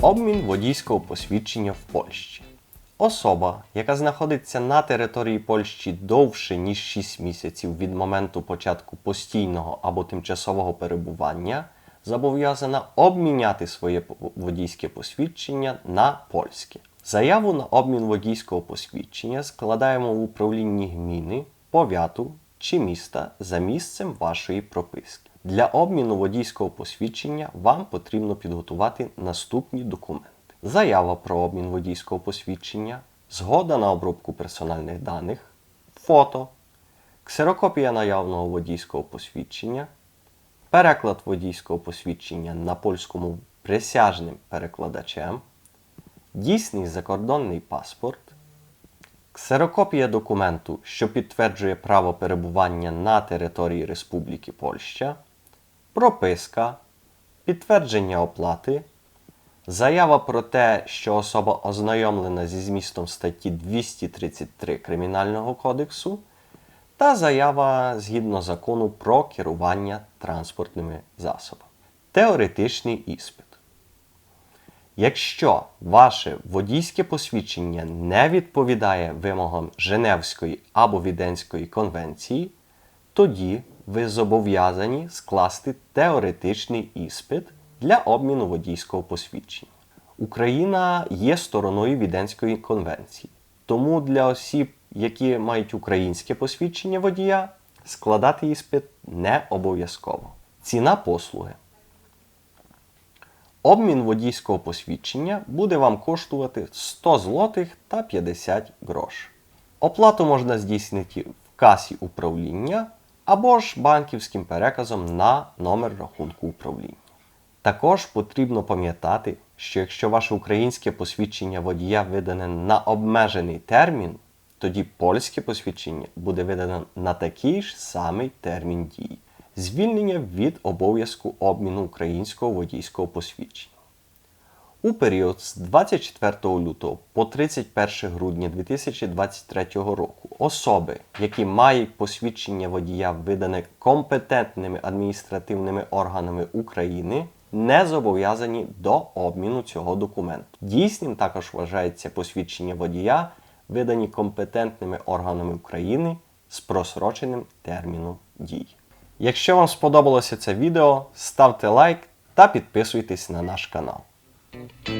Обмін водійського посвідчення в Польщі. Особа, яка знаходиться на території Польщі довше ніж 6 місяців від моменту початку постійного або тимчасового перебування, зобов'язана обміняти своє водійське посвідчення на польське. Заяву на обмін водійського посвідчення складаємо в управлінні гміни, повяту чи міста за місцем вашої прописки. Для обміну водійського посвідчення вам потрібно підготувати наступні документи: заява про обмін водійського посвідчення, згода на обробку персональних даних, фото, ксерокопія наявного водійського посвідчення, переклад водійського посвідчення на польському присяжним перекладачем, дійсний закордонний паспорт, ксерокопія документу, що підтверджує право перебування на території Республіки Польща, прописка, підтвердження оплати, заява про те, що особа ознайомлена зі змістом статті 233 Кримінального кодексу, та заява згідно закону про керування транспортними засобами. Теоретичний іспит. Якщо ваше водійське посвідчення не відповідає вимогам Женевської або Віденської конвенції, тоді ви зобов'язані скласти теоретичний іспит для обміну водійського посвідчення. Україна є стороною Віденської конвенції, тому для осіб, які мають українське посвідчення водія, складати іспит не обов'язково. Ціна послуги. Обмін водійського посвідчення буде вам коштувати 100 злотих та 50 грош. Оплату можна здійснити в касі управління або ж банківським переказом на номер рахунку управління. Також потрібно пам'ятати, що якщо ваше українське посвідчення водія видане на обмежений термін, тоді польське посвідчення буде видане на такий ж самий термін дії. Звільнення від обов'язку обміну українського водійського посвідчення. У період з 24 лютого по 31 грудня 2023 року особи, які мають посвідчення водія, видане компетентними адміністративними органами України, не зобов'язані до обміну цього документу. Дійсним також вважається посвідчення водія, видані компетентними органами України з просроченим терміном дії. Якщо вам сподобалося це відео, ставте лайк та підписуйтесь на наш канал. Thank you.